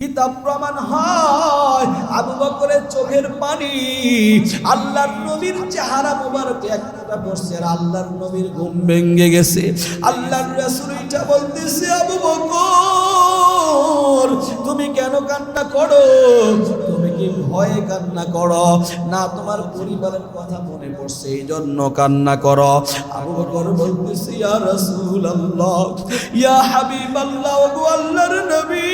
কিতাব প্রমাণ হয়, আবু বকরের চোখের পানি, আল্লাহর নবীর চেহারা মোবারক একটা পড়ছে, আর আল্লাহর নবীর ঘুম ভেঙে গেছে। আল্লাহর রাসূল এটা বলতেছে, আবু বকর, তুমি কেন কান্না করো? তুমি ভয়ে কান্না করো। না, তোমার পরিবারের কথা মনে পড়ছে এই জন্য কান্না করো। আবু বকর বলতেছে, ইয়া রাসূলুল্লাহ, ইয়া হাবিবাল্লাহ, ওগো আল্লাহর নবী,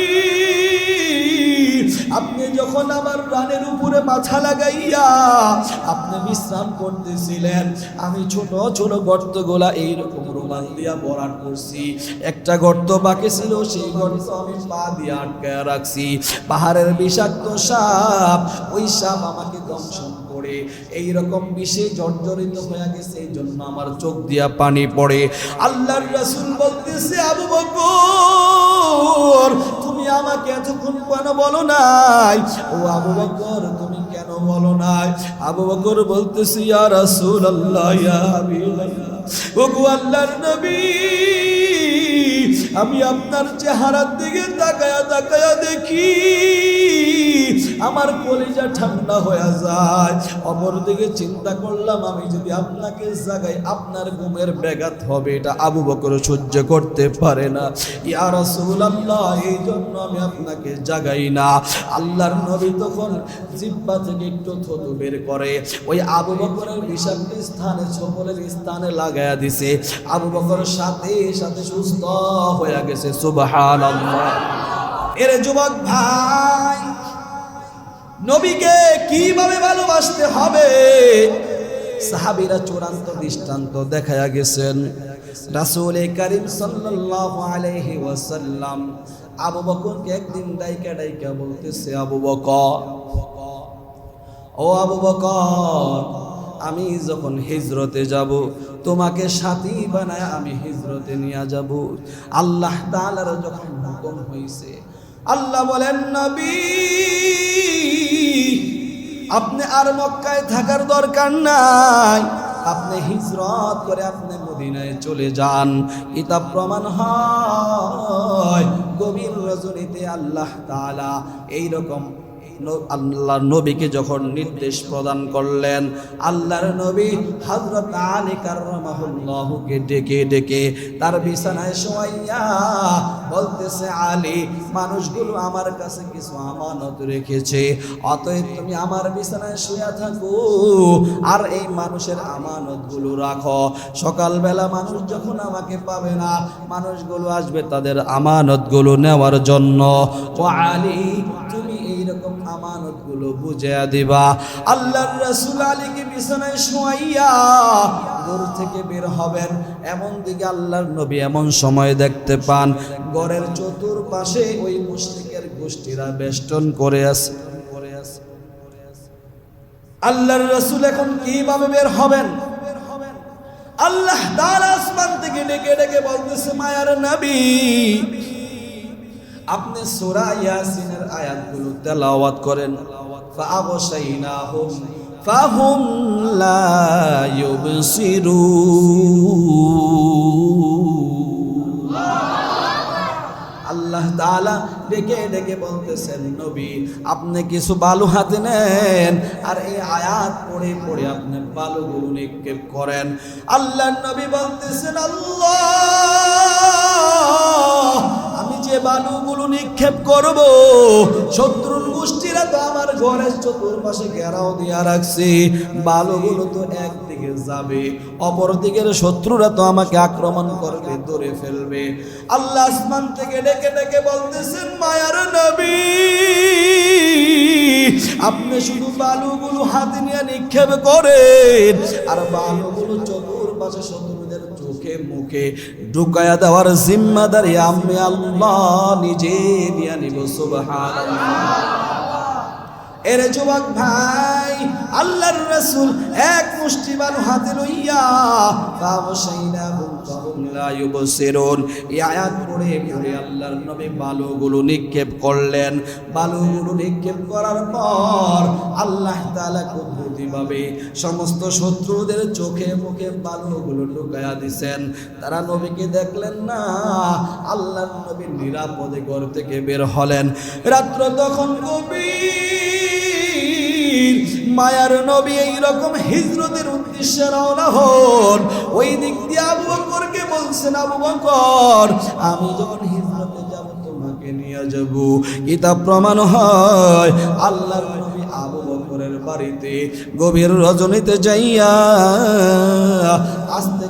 আপনি যখন আমার রানের উপরে মাথা লাগাইয়া আপনি বিশ্রাম করতেছিলেন, আমি ছোট ছোট গর্তগুলা এইরকম রুমাল দিয়া ভরাট করছি। একটা গর্ত বাকি ছিল, সেই গর্ত আমি পা দিয়ে আটকায় রাখছি। পাহাড়ের বিষাক্ত সাপ ওই সাপ আমাকে দংশন করে। এই রকম বিষে জর্জরিত হয়ে গেছে এই জন্য আমার চোখ দিয়া পানি পড়ে। আল্লাহর রাসূল বলতেছে, আবু বকর, তুমি আমাকে এতক্ষণ কেন বলো নাই? ও আবু বকর, তুমি কেন বলো নাই? আবু বকর বলতেছি, ইয়া রাসূলুল্লাহ, ইয়া হাবিবাল্লাহ। ও আল্লাহর নবী আমি আপনার চেহারার দিকে তাকায়া তাকায়া দেখি, আমার কলিজা ঠান্ডা হয়ে যায়। অপর দিকে চিন্তা করলাম, আমি যদি আপনাকে জাগাই, আপনার ঘুমের ব্যাঘাত হবে, এটা আবু বকর সহ্য করতে পারে না। ইয়া রাসূলুল্লাহ, এই জন্য আমি আপনাকে জাগাই না। আল্লাহর নবী তখন জিব্বা থেকে একটু থতু বের করে, ওই আবু বকরের বিষাক্ত স্থানে সকলের স্থানে লাগায়া দিছে। আবু বকর সাথে সাথে সুস্থ হয়ে গেছে, সুবহানাল্লাহ। এর যুবক ভাই, নবীকে কীভাবে ভালোবাসতে হবে? সাহাবীরা চূড়ান্ত দৃষ্টান্ত দেখায়া গেছেন। রাসূল করিম সাল্লাল্লাহু আলাইহি ওয়াসাল্লাম আবু বকরকে একদিন ডাইকা ডাইকা বলতেছে, আবু বকর, ও আবু বকর, আমি যখন হিজরতে যাব তোমাকে সাথী বানায় আমি হিজরতে নিয়ে যাব। আল্লাহ তাআলার যখন হুকুম হইছে, আল্লাহ বলেন, নবী, আপনি আর মক্কায় থাকার দরকার নাই। আপনি হিজরত করে আপনি মদিনায় চলে যান। কিতাব প্রমাণ হয় গভীর রজনীতে আল্লাহ তাআলা এইরকম আল্লাহর নবীকে যখন নির্দেশ প্রদান করলেন, আল্লাহর নবী হযরত আলী কাররামাহুল্লাহকে ডেকে ডেকে তার বিছানায় শোয়াইয়া বলতেছে, আলী, মানুষগুলো আমার কাছে কিছু আমানত রেখেছে, অতএব তুমি আমার বিছানায় শুয়ে থাকো আর এই মানুষের আমানতগুলো রাখো। সকালবেলা মানুষ যখন আমাকে পাবে না, মানুষগুলো আসবে তাদের আমানতগুলো নেওয়ার জন্য। আলী এইরকম আমানতগুলো বুঝিয়া দিবা। আল্লাহর রাসূল আলীকে বিছানায় শোয়াইয়া দূর থেকে বের হবেন। এমন দিকে আল্লাহর নবী এমন সময় দেখতে পান গড়ের চতুর্পাশে ওই মুশরিকের গোষ্ঠীরা বেষ্টন করে আছে আল্লাহর রাসূল এখন কীভাবে বের হবেন? আল্লাহ তাআলা আসমান থেকে ডেকে ডেকে বলতেছে, মায়ার নবী আপনি সূরা ইয়াসিনের আয়াতগুলো তেলাওয়াত করেন লা আল্লাহ তাআলা ডেকে ডেকে বলতেছেন, নবী, আপনি কিছু বালু হাতে নেন, আর এই আয়াত পড়ে পড়ে আপনি বালুগুলো নিক্ষেপ করেন। আল্লাহ নবী বলতেছেন, আল্লাহ যে বালুগুলো নিক্ষেপ করব, শত্রুর গোষ্ঠীরা তো আমার ঘরের চতুর্পাশে ঘেরাও দিয়া রাখছি। বালুগুলো তো একদিকে যাবে অপর দিকের শত্রুরা তো আমাকে আক্রমণ করবে ধরে ফেলবে। আল্লাহ আসমান থেকে ডেকে ডেকে বলতেছেন, মায়ার নবী, আপনি শুধু বালুগুলো হাতে নিয়ে নিক্ষেপ করেন, আর বালুগুলো চতুর্পাশে শত্রুদের চোখে মুখে ঢুকায়া দেওয়ার জিম্মাদারি আমি আল্লাহ নিজে নিয়ে নিব সুবহানাল্লাহ। এর যুবক ভাই, আল্লাহর রাসূল এক মুষ্টি বালু হাতে লইয়া এই আয়াত পড়ে পড়ে আল্লাহর নবী বালুগুলো নিক্ষেপ করলেন। বালুগুলো নিক্ষেপ করার পর আল্লাহ তাআলা কুদরতি কুদরতিভাবে সমস্ত শত্রুদের চোখে মুখে বালুগুলো ঢুকাইয়া দিছেন। তারা নবীকে দেখলেন না আল্লাহ নবী নিরাপদে ঘর থেকে বের হলেন। রাত্র তখন গভীর মায়ার নবী এইরকম হিজরতের উদ্দেশ্যে রওনা হন। ওই দিক দিয়ে আবু বকরকে বলছেন, আবু বকর, আমি যখন হিজরতে যাব, তোমাকে নিয়ে যাব। কিতাব প্রমাণ হয়, আল্লাহর নবী আবু বকরের বাড়িতে গভীর রজনীতে যাইয়া আস্তে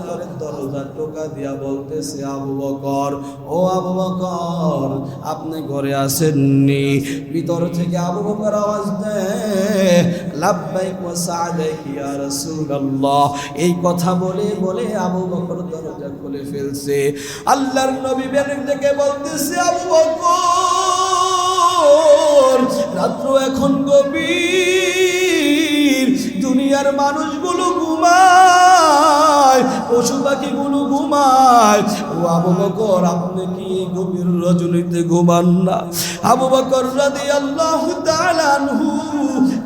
দিয়া বলতেছে, আবু বকর, ও আবু বকর, আপনি ঘরে আসেননি। ভিতর থেকে আবু বকর আওয়াজ দেয় এই কথা বলে বলে আবু বকর দরজা খুলে ফেলছে। আল্লাহর নবী বের থেকে বলতেছে, আবু বকর, রাত্র এখন গভীর, দুনিয়ার মানুষগুলো ঘুমায়, পশু পাখিগুলো ঘুমায়। ও আবু বকর, আপনি কি গভীর রজনীতে ঘুমান না? আবু বকর রাদি আল্লাহ আনহু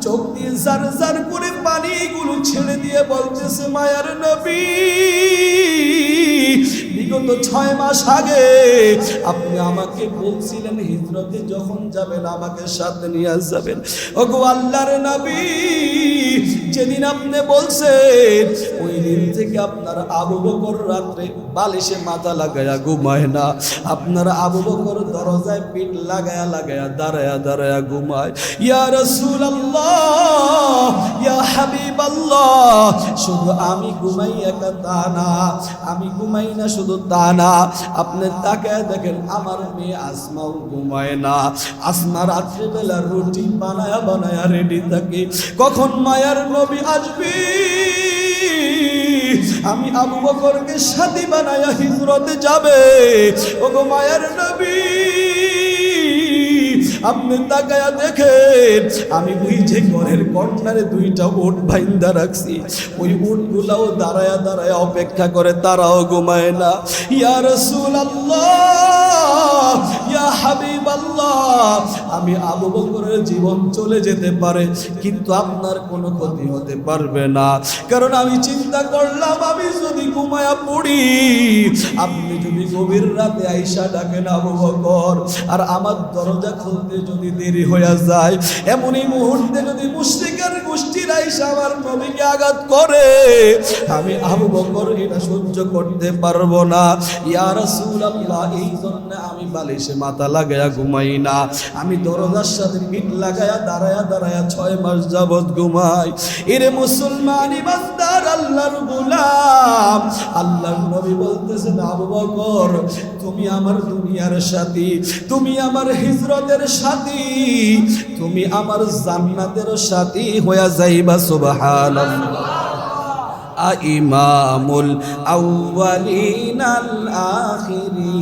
চোখ দিয়ে জার জার করে পানিগুলো ছেড়ে দিয়ে বলতেছে, মায়ার নবী বিগত ছয় মাস আগে আপনি আমাকে বলছিলেন, হিজরতে যখন যাবেন আমাকে সাথে নিয়ে যাবেন। ওগো আল্লাহর নবী, যেদিন আপনি বলছেন, ওই দিন থেকে আপনার আবু বকর রাত্রে বালিশে মাথা লাগায়া ঘুমায় না। আপনার আবু বকর দরজায় পিঠ লাগায়া লাগায়া দাঁড়ায়া দাঁড়ায়া ঘুমায়। ইয়া রাসূলুল্লাহ, ইয়া হাবিবাল্লাহ, শুধু আমি ঘুমাই একা তা না, আমি ঘুমাই না শুধু তা না আপনি তাকে দেখেন, আমার মেয়ে আসমাও ঘুমায় না। আসমা রাত্রিবেলা রুটি বানায়া বানায়া রেডি থাকে। কখন মায়ার নবী আসবে? আমি আবু বকরকে সাথী বানায়া হিজরতে যাবে। ওগো মায়ার নবী! আপনি তাকায়া দেখেন, আমি বুঝে ঘরের কর্নারে দুইটা উট বাইন্দা রাখছি। ওই উটগুলাও দাঁড়ায়া দাঁড়ায়া অপেক্ষা করে, তারাও ঘুমায় না। ইয়া রাসূলুল্লাহ, ইয়া হাবিবাল্লাহ, আমি আবু বকরের জীবন চলে যেতে পারে, কিন্তু আপনার কোনো ক্ষতি হতে পারবে না। কারণ আমি চিন্তা করলাম, আমি যদি ঘুমায়া পড়ি, আপনি যদি গভীর রাতে আইসা ডাকেন আবু বকর, আর আমার দরজা খুলতে যদি দেরি হয়ে যায়, এমনই মুহূর্তে যদি মুশরিকের গোষ্ঠীর আইসা আমার নবীকে আঘাত করে, আমি আবু বকর এটা সহ্য করতে পারব না। ইয়া রাসূলুল্লাহ, এই জন্য আমি বালিশে মাথা লাগায়া ঘুমাই না। আমি দরজার সাথে পিঠ লাগায়া দাঁড়ায়া দাঁড়ায়া ছয় মাস যাবত ঘুমাই। এরে মুসলমান ইমানদার আল্লাহর গোলাম, আল্লাহর নবী বলতেছেন, আবু বকর তুমি আমার দুনিয়ার সাথী তুমি আমার হিজরতের সাথী তুমি আমার জান্নাতের সাথী হইয়া যাইবা সুবহানাল্লাহ إمام الأولين الآخرين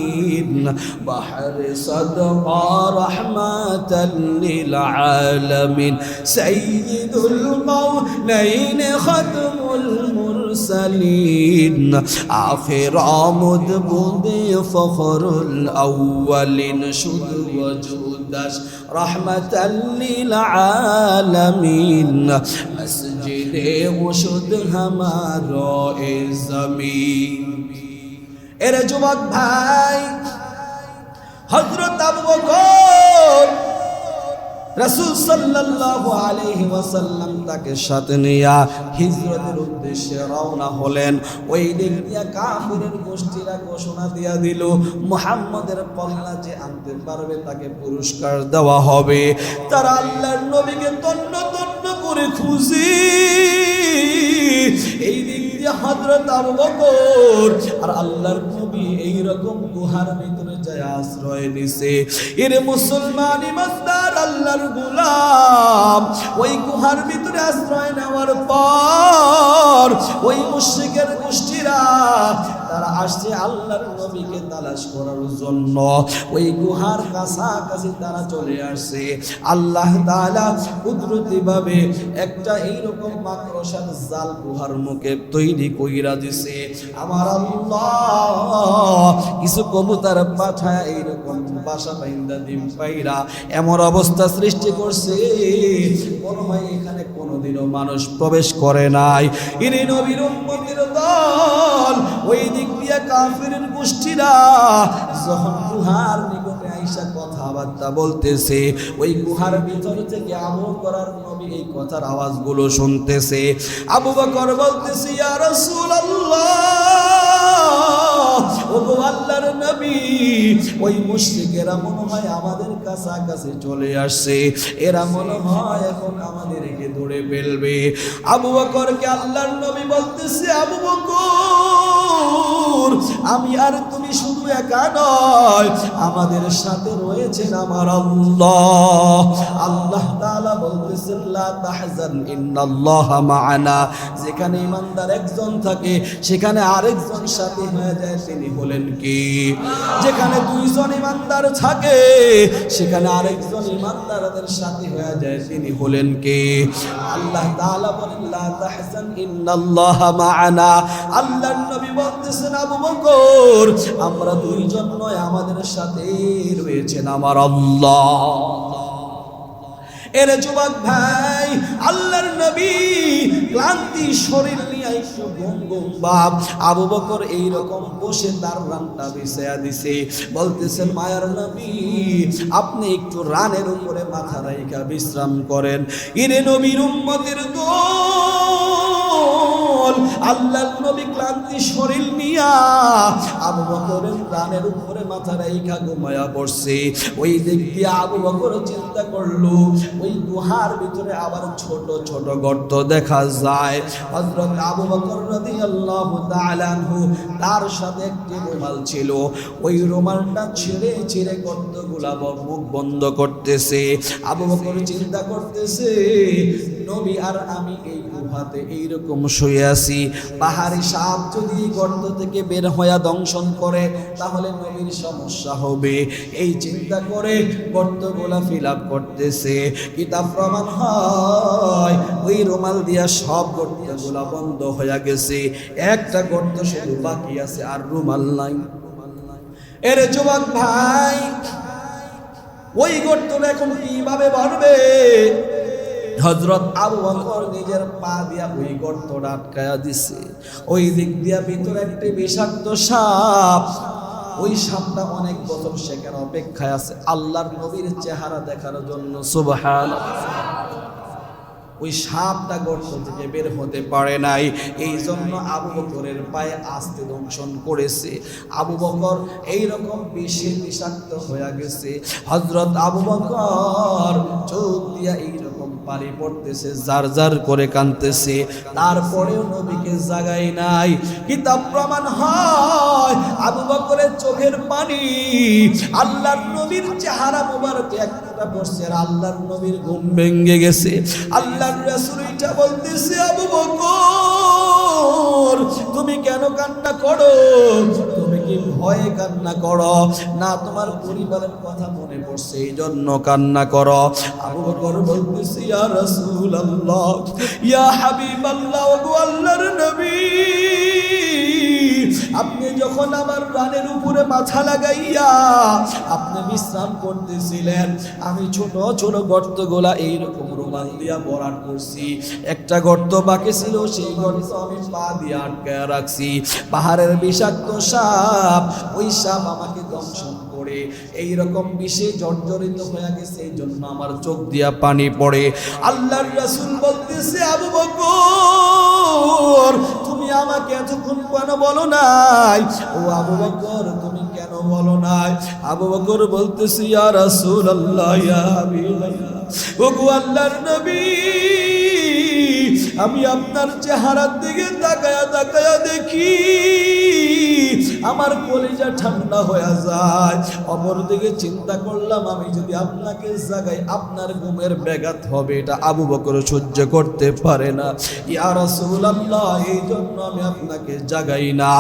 بحر صدقى رحمة للعالمين سيد القولين ختم المرسلين آخر آمد بودي فخر الأولين شد وجودش رحمة للعالمين مسجده وشد همارو الزمين এরে যুবক ভাই হজরত আবু বকর রাসূল সাল্লাল্লাহু আলাইহি ওয়াসাল্লাম তাকে সাথে নিয়া হিজরতের উদ্দেশ্যে রওনা হলেন। ওই দিক দিয়া কাফিরের গোষ্ঠীরা ঘোষণা দিয়া দিল, মুহাম্মদের কল্লা যে আনতে পারবে তাকে পুরস্কার দেওয়া হবে। তারা আল্লাহর নবীকে তন্ন তন্ন করে খুঁজি এই দিক দিয়ে হযরত আবু বকর। আর আল্লাহর নবী এই রকম গুহার ভিতরে যায় আশ্রয় নিছে। এরে মুসলমান ইমানদার আল্লাহর গোলাম। ওই গুহার ভিতরে আশ্রয় নেওয়ার পর ওই মুশরিকের গোষ্ঠীরা তারা আসছে আল্লাহর নবীকে তালাশ করার জন্য। ওই গুহার কাছাকাছি তারা চলে আসছে। আল্লাহ তালা কুদরতি ভাবে একটা এইরকম মাকড়সার জাল গুহার মুখে তৈরি কইরা দিছে। আমার আল্লাহ, কিছু কবুতার পাঠায় এইরকম বাসা পাইন্দা ডিম পাইরা। এমন অবস্থা সৃষ্টি করছে। মনে হয় এখানে কোনোদিনও মানুষ প্রবেশ করে নাই। ইনি নবীর উম্মতের দল। ওই দিক দিয়ে কাফিরের গোষ্ঠীরা যখন গুহার নিকটে আইসা কথাবার্তা বলতেছে, ওই গুহার ভিতর থেকে আবু করার নবী এই কথার আওয়াজগুলো শুনতেছে। আবু বকর বলতেছে, ইয়া রাসূলুল্লাহ! ওগো আল্লাহর নবী। ওই মুশরিকেরা মনে হয় আমাদের কাছাকাছি চলে আসছে। এরা মনে হয় এখন আমাদেরকে ধরে ফেলবে। আবু বকরকে আল্লাহর নবী বলতেছে, আবু বকর আমি আর তুমি শুধু একা নয়, আমাদের সাথে রয়েছেন আমার আল্লাহ। আল্লাহ তাআলা বলতেছেন, লা তাহজান, ইন্নাল্লাহ মাআনা যেখানে ইমানদার একজন থাকে, সেখানে আরেকজন হয়ে যায়, তিনি কি? যেখানে দুইজন ইমানদার থাকে, সেখানে আরেকজন ইমানদারদের সাথী হয়ে যায়, তিনি হলেন কে? আল্লাহ তাআলা বলেন, লা তাহজান, ইন্নাল্লাহ মাআনা আল্লাহর নবী বলতেছেন, আবু বকর, আমরা দুইজন নয়, আমাদের সাথে রয়েছেন আমার আল্লাহ। এর যুবক ভাই, আল্লাহর নবী ক্লান্তি শরীর নিয়ে একটু ঘুম বাপ আবু বকর এইরকম বসে তার রানটা বিছায়া দিছে। বলতেছেন, মায়ার নবী, আপনি একটু রানের উপরে মাথা রাইখা বিশ্রাম করেন। ইরে নবীর উম্মতের দোল আল্লাহর নবী ক্লান্তি শরীর নিয়া আবু বকরের প্রাণের উপরে মাথা রাইখা ঘুমায়া পড়ছে। ওই দিক দিয়ে আবু বকর চিন্তা করল, ওই গুহার ভিতরে আবার ছোট ছোট গর্ত দেখা যায়। আবু বকর তার সাথে একটি রুমাল ছিল। ওই রুমালটা গর্তগুলা মুখ বন্ধ করতেছে। আবু বকর চিন্তা করতেছে, নবী আর আমি এই গুহাতে এইরকম শুয়ে আছি। পাহাড়ি সাপ যদি গর্ত থেকে বের হইয়া দংশন করে, তাহলে নবীর সমস্যা হবে। এই চিন্তা করে গর্তগুলা ফিল আপ করতেছে। কিতাব প্রমাণ হয়, ওই রুমাল দিয়া সব গর্তগুলা বন্ধ হয়ে গেছে। একটা গর্ত শুধু বাকি আছে আর রুমাল নাই। এর যুবক ভাই, ওই গর্তটা এখন কীভাবে ভরবে হজরত আবু বকর নিজের পা দিয়া ওই গর্তটা আটকায়া দিছে। ওই দিক দিয়া ভিতরে একটি বিষাক্ত সাপ ওই সাপটা অনেক বছর সেখানে অপেক্ষায় আছে। আল্লাহর নবীর চেহারা দেখার জন্য সুবহান ওই সাপটা গর্ত থেকে বের হতে পারে নাই। এই জন্য আবু বকরের পায়ে আস্তে দংশন করেছে। আবু বকর এইরকম বিষে বিষাক্ত হয়ে গেছে। হজরত আবু বকর চোখ দিয়া এইরকম পানি পড়তেছে জার জার করে কানতেছে তারপরেও নবীকে জাগাই নাই। কিতাব প্রমাণ হয়, আবু বকরের চোখের পানি। আল্লাহর নবীর চেহারা মোবারক একটা পড়ছে আর আল্লাহর নবীর ঘুম ভেঙে গেছে। আল্লাহর রাসূল এটা বলতেছে, আবু বকর, তুমি কেন কান্না করো? কি ভয়ে কান্না করো। না, তোমার পরিবারের কথা মনে পড়ছে এই জন্য কান্না করো। আবু বকর বলতেছি, ইয়া রাসূলুল্লাহ, ইয়া হাবিবাল্লাহ ওগো আল্লাহর নবী। আপনি যখন আমার রানের উপরে মাথা লাগাইয়া আপনি বিশ্রাম করতেছিলেন, আমি ছোট ছোট গর্তগুলা এইরকম রুমাল দিয়া ভরাট করছি। একটা গর্ত বাকি ছিল, সেই গর্ত আমি পা দিয়ে আটকায় রাখছি। পাহাড়ের বিষাক্ত সাপ, ওই সাপ আমাকে দংশন করে। এই রকম বিষে জর্জরিত হয়ে গেছে, এই জন্য আমার চোখ দিয়া পানি পড়ে। আল্লাহর রাসূল বলতেছে, আবু বকর তুমি আমাকে এতক্ষণ কেন বলো নাই? ও আবু বকর, তুমি কেন বলো নাই? আবু বকর বলতেছি, ইয়া রাসূলুল্লাহ, ইয়া হাবিবাল্লাহ, ওগো আল্লাহর নবী, আমি আপনার চেহারার দিকে তাকায়া তাকায়া দেখি। আমার কলিজা ঠান্ডা হয়ে যায়। অপর দিকে চিন্তা করলাম, আমি যদি আপনাকে জাগাই, আপনার ঘুমের ব্যাঘাত হবে, এটা আবু বকর সহ্য করতে পারে না। ইয়া রাসূলুল্লাহ, এই জন্য আমি আপনাকে জাগাই না।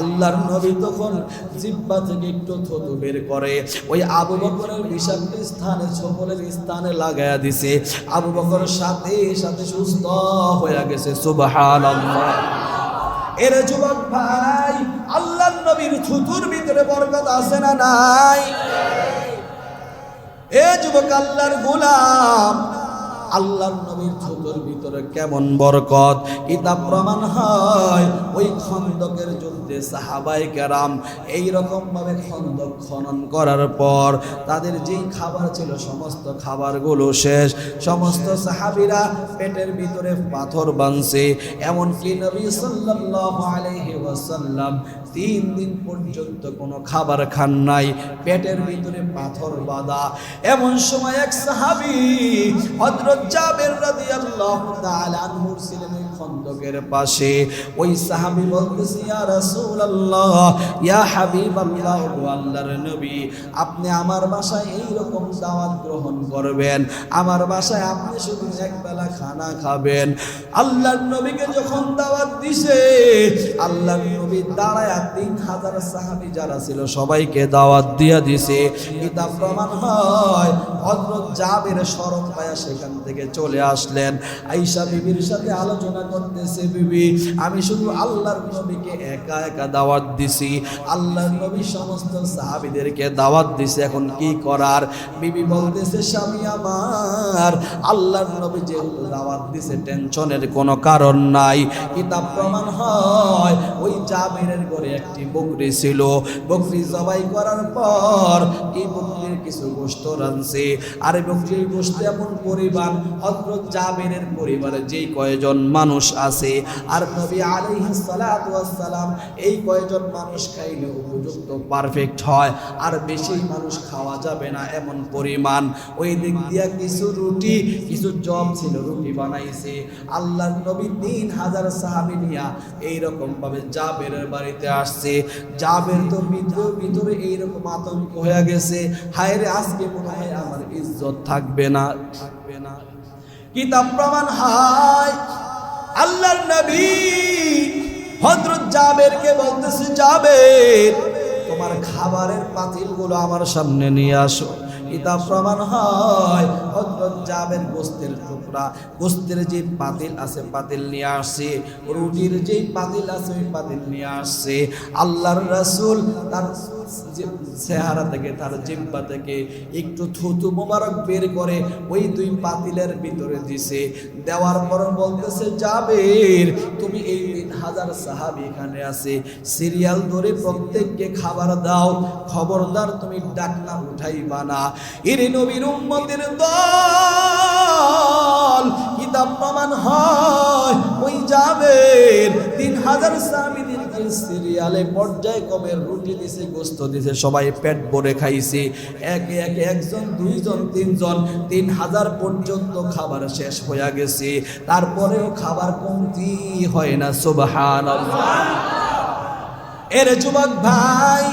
আল্লাহর নবী তখন জিব্বা থেকে একটু থতু বের করে, ওই আবু বকরের বিষাক্ত স্থানে সকলের স্থানে লাগায়া দিছে। আবু বকর সাথে সাথে সুস্থ হয়ে গেছে, সুবহানাল্লাহ। এর যুবক ভাই আল্লাহর নবীর ছুতুর ভিতরে বরকত আছে না নাই? এ যুবক আল্লাহর গোলাম, আল্লাহর নবীর ছুতুর ভিতরে কেমন বরকত? কিতাব প্রমাণ হয়, ওই খন্দকের যুদ্ধে সাহাবাই কেরাম এইরকম ভাবে খন্দক খনন করার পর তাদের যেই খাবার ছিল, সমস্ত খাবারগুলো শেষ। সমস্ত সাহাবিরা পেটের ভিতরে পাথর বাঁধছে এমনকি নবী সাল্লাল্লাহু আলাইহি ওয়াসাল্লাম তিন দিন পর্যন্ত কোনো খাবার খান নাই। পেটের ভিতরে পাথর বাঁধা। এমন সময় এক সাহাবি হযরত জাবের রাদিয়াল্লাহু তাআলা আনহু ছিলেন খন্দকের পাশে। ওই সাহাবি বলতেছে, ইয়া রাসূলুল্লাহ, ইয়া হাবিবাল্লাহ আল্লাহর নবী, আপনি আমার বাসায় এই রকম দাওয়াত গ্রহণ করবেন। আমার বাসায় আপনি শুধু একবেলা খানা খাবেন। আল্লাহর নবীকে যখন দাওয়াত দিছে, আল্লাহর নবী দাঁড়ায় তিন হাজার সাহাবি যারা ছিল, সবাইকে দাওয়াত দিয়া দিছে। কিতাব প্রমাণ হয়, হযরত জাবের শরম পায়া সেখান থেকে চলে আসলেন। আইসা বিবির সাথে আলোচনা করতেছে বিবি। আমি শুধু আল্লাহর নবীকে একা একা দাওয়াত দিছি। আল্লাহর নবী সমস্ত সাহাবিদেরকে দাওয়াত দিছে, এখন কি করার? বিবি বলতেছে, স্বামী আমার, আল্লাহর নবী যেহেতু দাওয়াত দিছে, টেনশনের কোনো কারণ নাই। কিতাব প্রমাণ হয়, ওই জাবিরের ঘরে একটি বকরি ছিল। বকরি জবাই করার পর এই বকরির কিছু গোস্ত রানছে আর বকরির গোস্ত এমন পরিমাণ, হযরত জাবিরের পরিবারে যেই কয়জন মানুষ আছে। আর নবী সালাম এই কয়জন মানুষ খাইলে উপযুক্ত পারফেক্ট হয়। আর বেশি মানুষ খাওয়া যাবে না এমন পরিমাণ। ওই দিক দিয়া কিছু রুটি, কিছু জব ছিল, রুটি বানাইছে। আল্লাহর নবী তিন হাজার সাহাবি নিয়া এইরকম ভাবে জাবেরের বাড়িতে আসছে। জাবের তো ভিতরে ভিতরে এইরকম আতঙ্ক হয়ে গেছে। হায় রে আজকে মনে হয় আমার ইজ্জত থাকবে না। থাকবে না। কিতাব প্রমাণ হয়? আল্লাহর নবী হযরত জাবেরকে বলতেছে জাবের তোমার খাবারের পাতিলগুলো আমার সামনে নিয়ে আসো। কিতাব প্রমাণ হয়। হযরত জাবের গোস্তের টুকরা, গোস্তের যে পাতিল আছে পাতিল নিয়ে আসছে রুটির যে পাতিল আছে ওই পাতিল নিয়ে আসছে আল্লাহর রাসূল তার চেহারা থেকে, তার জিব্বা থেকে একটু থুতু মোবারক বের করে ওই দুই পাতিলের ভিতরে দিছে। দেওয়ার পর বলতেছে, জাবের, তুমি এই হাজার সাহাবি এখানে আছে। সিরিয়াল ধরে প্রত্যেককে খাবার দাও, খবরদার তুমি ডাকনা উঠাইবা না। এর নবীর উম্মতের দল কিতাব প্রমাণ হয়, ওই যাবেন তিন হাজার সাহাবিদেরকে সিরিয়ালে পর্যায়ক্রমে রুটি দিছে, গোস্ত দিছে, সবাই পেট ভরে খাইছে। একে একে একজন, দুইজন, তিনজন, তিন হাজার পর্যন্ত খাবার শেষ হয়ে গেছে। তারপরেও খাবার কমতি হয় না সুবহান এর যুবক ভাই,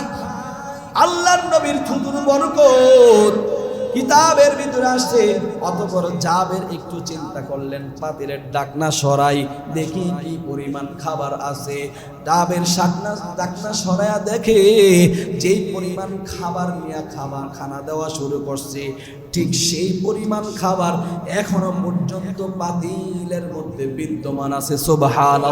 আল্লাহর নবীর থুতুর বরকত কিতাবের ভিতরে আসছে, অতপর জাবের একটু চিন্তা করলেন, পাতিলের ডাকনা সরাই, দেখি কি পরিমাণ খাবার আছে। ডাবের শাকনা, ডাকনা সরাইয়া দেখে, যেই পরিমাণ খাবার নিয়ে খাবার খানা দেওয়া শুরু করছে, ঠিক সেই পরিমাণ খাবার এখনও পর্যন্ত পাতিলের মধ্যে বিদ্যমান আছে। সোবাহাল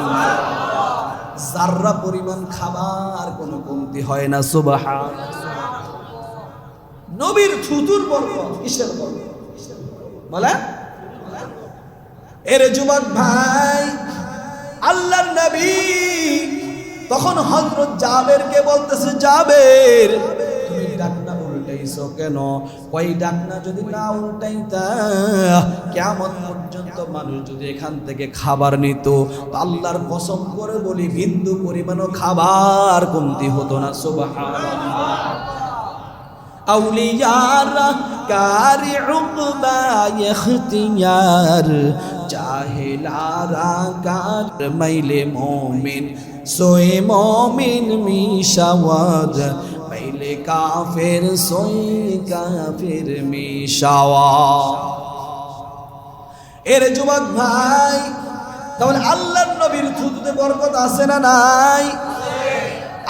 জাররা পরিমাণ খাবার, কোনো কমতি হয় না। সুবহান নবীর থুতুর বরকত, কিসের বরকত? বলে এর যুবক ভাই, আল্লাহর নবী তখন হযরত জাবেরকে বলতেছে, জাবের, তুমি ডাকনা উল্টাইছো কেন? ওই ডাকনা যদি না উল্টাইতা, কেমন পর্যন্ত মানুষ যদি এখান থেকে খাবার নিত? আল্লাহর কসম করে বলি, বিন্দু পরিমাণও খাবার কমতি হতো না, সুবহানাল্লাহ। আউলিয়ারা কারি উকবা ইখতিয়ার কার মাইলে মুমিন সোয়ে মুমিন মিশাওয়াজ মাইলে কাফের সোয়ে কাফের মিশাওয়াজ এর যুবক ভাই তাহলে আল্লাহর নবীর থুতুতে বরকত আছে না নাই?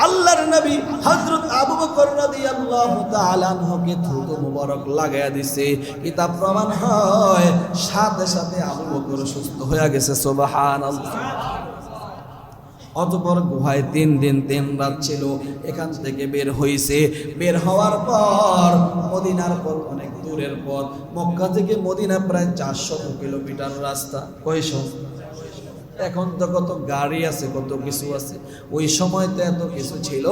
আল্লাহর নবী হযরত আবু বকর রাদিয়াল্লাহু তাআলা আনহুকে থুতু মুবারক লাগায়া দিছে। কিতাব প্রমাণ হয়, সাথে সাথে আবু বকর সুস্থ হয়ে গেছে, সুবহানাল্লাহ। অতপর গুহায় তিন দিন তিন রাত ছিল, এখান থেকে বের হইছে। বের হওয়ার পর মদিনার পর, অনেক দূরের পর, মক্কা থেকে মদিনা প্রায় চারশো কিলোমিটার রাস্তা। কয়শো? এখন তো কত গাড়ি আছে, কত কিছু আছে। ওই সময় তো এত কিছু ছিল।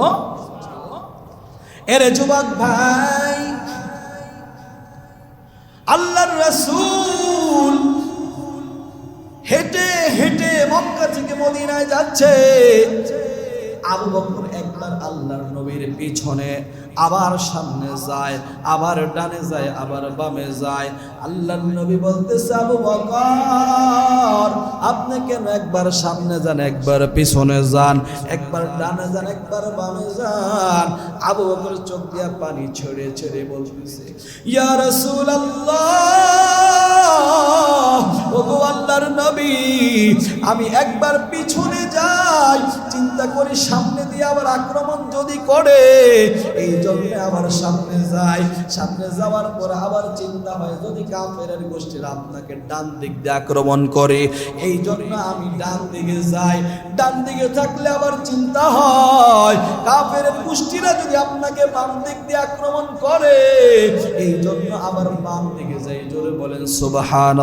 এরে যুবক ভাই, আল্লাহর রাসূল হেঁটে হেঁটে মক্কা থেকে মদিনায় যাচ্ছে। আবু বকর একবার আল্লাহর নবীর পিছনে আবার সামনে যায়, আবার ডানে যায়, আবার বামে যায়। আল্লাহর নবী বলতেছে, আবু বকর, আপনি কেন একবার সামনে যান, একবার পিছনে যান? একবার ডানে যান, একবার বামে যান। আবু বকর চোখ দিয়া পানি ছেড়ে ছেড়ে বলতেছে, ইয়া রাসূলুল্লাহ, ওগো আল্লাহর নবী, আমি একবার পিছনে যাই, চিন্তা করি সামনে দিয়ে আবার আক্রমণ যদি করে, এই জন্য আবার সামনে যাই সামনে যাওয়ার পর আবার চিন্তা হয়, যদি কাফের গোষ্ঠীর আপনাকে ডান দিক দিয়ে আক্রমণ করে, এই জন্য আমি ডান দিকে যাই। ডান দিকে থাকলে আবার চিন্তা হয় কাফের গোষ্ঠীরা যদি আপনাকে বাম দিক দিয়ে আক্রমণ করে, এই জন্য আবার বাম দিকে যাই। জোরে বলেন সুবাহান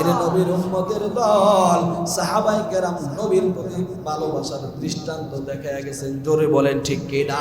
এর নবীর উম্মতের দল, সাহাবাই কেরাম নবীর প্রতি ভালোবাসার দৃষ্টান্ত দেখা গেছেন। জোরে বলেন, ঠিক কিনা?